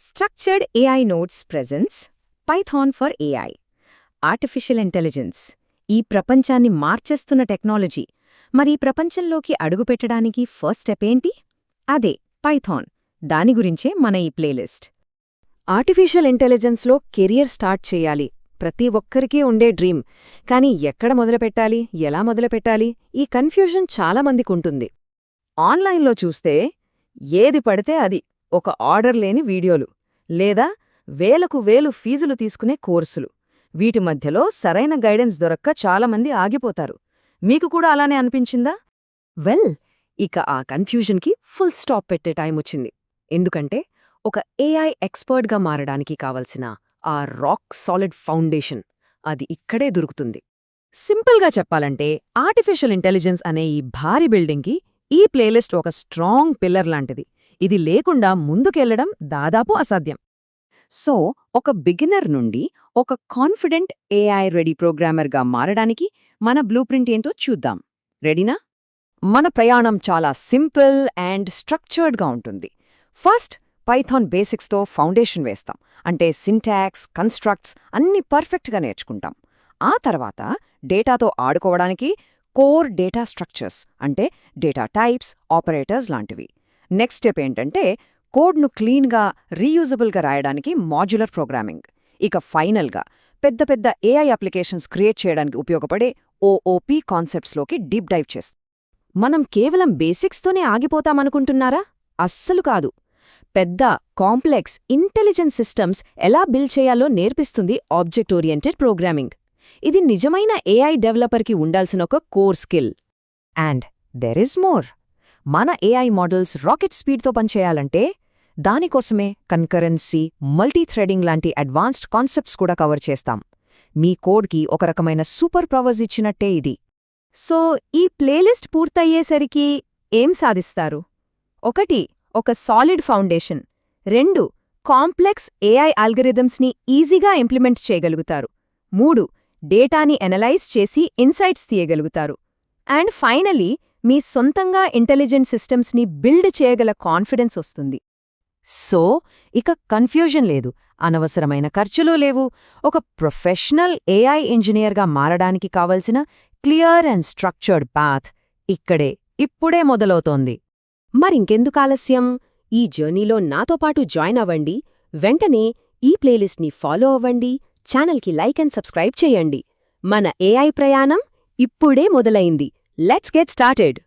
Structured AI notes presents python for AI artificial intelligence ఈ ప్రపంచాన్ని మార్చేస్తున్న technology. మరి ఈ ప్రపంచంలోకి అడుగుపెట్టడానికి ఫస్ట్ స్టెప్ ఏంటి? అదే పైథాన్ దాని గురించే మన ఈ ప్లేలిస్ట్. ఆర్టిఫిషియల్ ఇంటెలిజెన్స్లో కెరియర్ స్టార్ట్ చేయాలి. ప్రతి ఒక్కరికీ ఉండే డ్రీమ్. కానీ ఎక్కడ మొదలుపెట్టాలి ఎలా మొదలుపెట్టాలి ఈ కన్ఫ్యూజన్ చాలామందికుంటుంది ఆన్లైన్లో చూస్తే ఏది పడితే అది. ఒక ఆర్డర్ లేని వీడియోలు లేదా వేలకు వేలు ఫీజులు తీసుకునే కోర్సులు. వీటి మధ్యలో సరైన గైడెన్స్ దొరక్క చాలామంది ఆగిపోతారు. మీకు కూడా అలానే అనిపించిందా? వెల్ ఇక ఆ కన్ఫ్యూజన్కి ఫుల్ స్టాప్ పెట్టే టైం వచ్చింది. ఎందుకంటే ఒక ఏఐ ఎక్స్పర్ట్గా మారడానికి కావలసిన ఆ రాక్ సాలిడ్ ఫౌండేషన్ అది ఇక్కడే దొరుకుతుంది. సింపుల్గా చెప్పాలంటే ఆర్టిఫిషియల్ ఇంటెలిజెన్స్ అనే ఈ భారీ బిల్డింగ్కి ఈ ప్లేలిస్ట్ ఒక స్ట్రాంగ్ పిల్లర్ లాంటిది. ఇది లేకుండా ముందుకెళ్ళడం దాదాపు అసాధ్యం. సో ఒక బిగినర్ నుండి ఒక కాన్ఫిడెంట్ ఏఐ రెడీ ప్రోగ్రామర్గా మారడానికి మన బ్లూ ప్రింట్ ఏంటో చూద్దాం. రెడీనా? మన ప్రయాణం చాలా సింపుల్ అండ్ స్ట్రక్చర్డ్గా ఉంటుంది. ఫస్ట్ పైథాన్ బేసిక్స్తో ఫౌండేషన్ వేస్తాం. అంటే సింటాక్స్ కన్స్ట్రక్ట్స్ అన్ని పర్ఫెక్ట్గా నేర్చుకుంటాం. ఆ తర్వాత డేటాతో ఆడుకోవడానికి కోర్ డేటా స్ట్రక్చర్స్ అంటే డేటా టైప్స్ ఆపరేటర్స్ లాంటివి. నెక్స్ట్ స్టెప్ ఏంటంటే కోడ్ను క్లీన్గా రీయూజబుల్గా రాయడానికి మాడ్యులర్ ప్రోగ్రామింగ్. ఇక ఫైనల్గా పెద్ద పెద్ద ఏఐ అప్లికేషన్స్ క్రియేట్ చేయడానికి ఉపయోగపడే ఓఓపి కాన్సెప్ట్స్లోకి డీప్ డైవ్ చేస్తాం. మనం కేవలం బేసిక్స్తోనే ఆగిపోతామనుకుంటున్నారా? అస్సలు కాదు. పెద్ద కాంప్లెక్స్ ఇంటెలిజెంట్ సిస్టమ్స్ ఎలా బిల్డ్ చేయాలో నేర్పిస్తుంది ఆబ్జెక్ట్ ఓరియంటెడ్ ప్రోగ్రామింగ్. ఇది నిజమైన ఏఐ డెవలపర్కి ఉండాల్సిన ఒక core skill. And there is more. మన ఏఐ మోడల్స్ రాకెట్ స్పీడ్తో పనిచేయాలంటే దానికోసమే కన్కరెన్సీ మల్టీథ్రెడింగ్ లాంటి అడ్వాన్స్డ్ కాన్సెప్ట్స్ కూడా కవర్ చేస్తాం. మీ కోడ్కి ఒక రకమైన సూపర్ పవర్స్ ఇచ్చినట్టే ఇది. సో ఈ ప్లేలిస్ట్ పూర్తయ్యేసరికి ఏం సాధిస్తారు? ఒకటి ఒక సాలిడ్ ఫౌండేషన్. రెండు కాంప్లెక్స్ ఏఐ ఆల్గరిథమ్స్ని ఈజీగా ఇంప్లిమెంట్ చేయగలుగుతారు. మూడు డేటాని ఎనలైజ్ చేసి ఇన్సైట్స్ తీయగలుగుతారు. అండ్ ఫైనలీ మీ సొంతంగా ఇంటెలిజెంట్ సిస్టమ్స్ని బిల్డ్ చేయగల కాన్ఫిడెన్స్ వస్తుంది. సో ఇక కన్ఫ్యూజన్ లేదు. అనవసరమైన ఖర్చులు లేవు. ఒక ప్రొఫెషనల్ ఏఐ ఇంజనీర్గా మారడానికి కావలసిన క్లియర్ అండ్ స్ట్రక్చర్డ్ పాత్ ఇక్కడే ఇప్పుడే మొదలవుతోంది. మరింకెందుకు ఆలస్యం? ఈ జర్నీలో నాతో పాటు జాయిన్ అవ్వండి. వెంటనే ఈ ప్లేలిస్ట్ని ఫాలో అవ్వండి. ఛానల్కి లైక్ అండ్ సబ్స్క్రైబ్ చేయండి. మన ఏఐ ప్రయాణం ఇప్పుడే మొదలైంది. Let's get started.